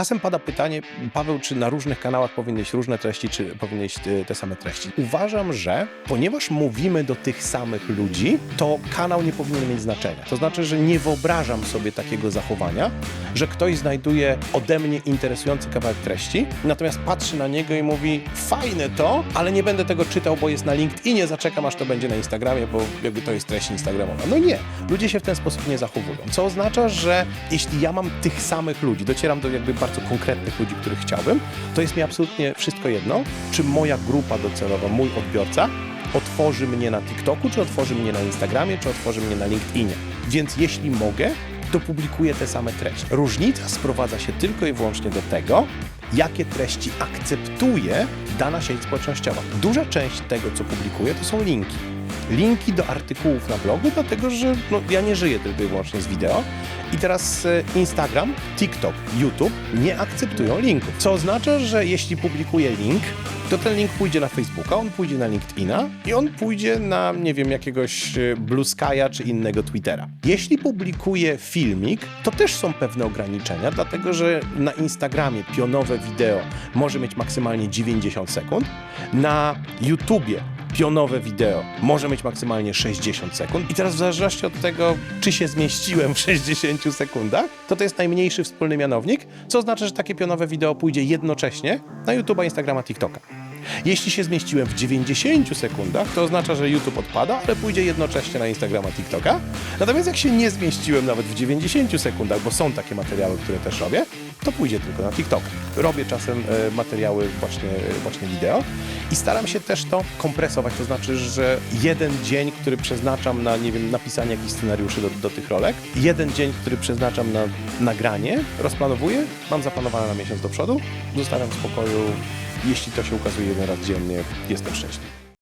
Czasem pada pytanie, Paweł, czy na różnych kanałach powinieneś różne treści, czy powinieneś e, te same treści? Uważam, że ponieważ mówimy do tych samych ludzi, to kanał nie powinien mieć znaczenia. To znaczy, że nie wyobrażam sobie takiego zachowania, że ktoś znajduje ode mnie interesujący kawałek treści, natomiast patrzy na niego i mówi, fajne to, ale nie będę tego czytał, bo jest na LinkedInie, zaczekam aż to będzie na Instagramie, bo jakby to jest treść instagramowa. No nie, ludzie się w ten sposób nie zachowują. Co oznacza, że jeśli ja mam tych samych ludzi, docieram do jakby bardzo konkretnych ludzi, których chciałbym, to jest mi absolutnie wszystko jedno, czy moja grupa docelowa, mój odbiorca otworzy mnie na TikToku, czy otworzy mnie na Instagramie, czy otworzy mnie na LinkedInie. Więc jeśli mogę, to publikuję te same treści. Różnica sprowadza się tylko i wyłącznie do tego, jakie treści akceptuje dana sieć społecznościowa. Duża część tego, co publikuję, to są linki. Linki do artykułów na blogu, dlatego że no, ja nie żyję tylko i wyłącznie z wideo. I teraz e, Instagram, TikTok, YouTube nie akceptują linków. Co oznacza, że jeśli publikuję link, to ten link pójdzie na Facebooka, on pójdzie na LinkedIna i on pójdzie na, nie wiem, jakiegoś e, Blue Sky'a czy innego Twittera. Jeśli publikuję filmik, to też są pewne ograniczenia, dlatego że na Instagramie pionowe wideo może mieć maksymalnie 90 sekund, na YouTubie pionowe wideo może mieć maksymalnie 60 sekund. I teraz w zależności od tego, czy się zmieściłem w 60 sekundach, to to jest najmniejszy wspólny mianownik, co oznacza, że takie pionowe wideo pójdzie jednocześnie na YouTube'a, Instagrama, TikToka. Jeśli się zmieściłem w 90 sekundach, to oznacza, że YouTube odpada, ale pójdzie jednocześnie na Instagrama, TikToka. Natomiast jak się nie zmieściłem nawet w 90 sekundach, bo są takie materiały, które też robię, to pójdzie tylko na TikTok. Robię czasem e, materiały właśnie, właśnie wideo i staram się też to kompresować, to znaczy, że jeden dzień, który przeznaczam na, nie wiem, napisanie jakichś scenariuszy do, do tych rolek, jeden dzień, który przeznaczam na nagranie, rozplanowuję, mam zaplanowane na miesiąc do przodu, zostawiam w spokoju, jeśli to się ukazuje jeden raz dziennie, jestem szczęśliwy.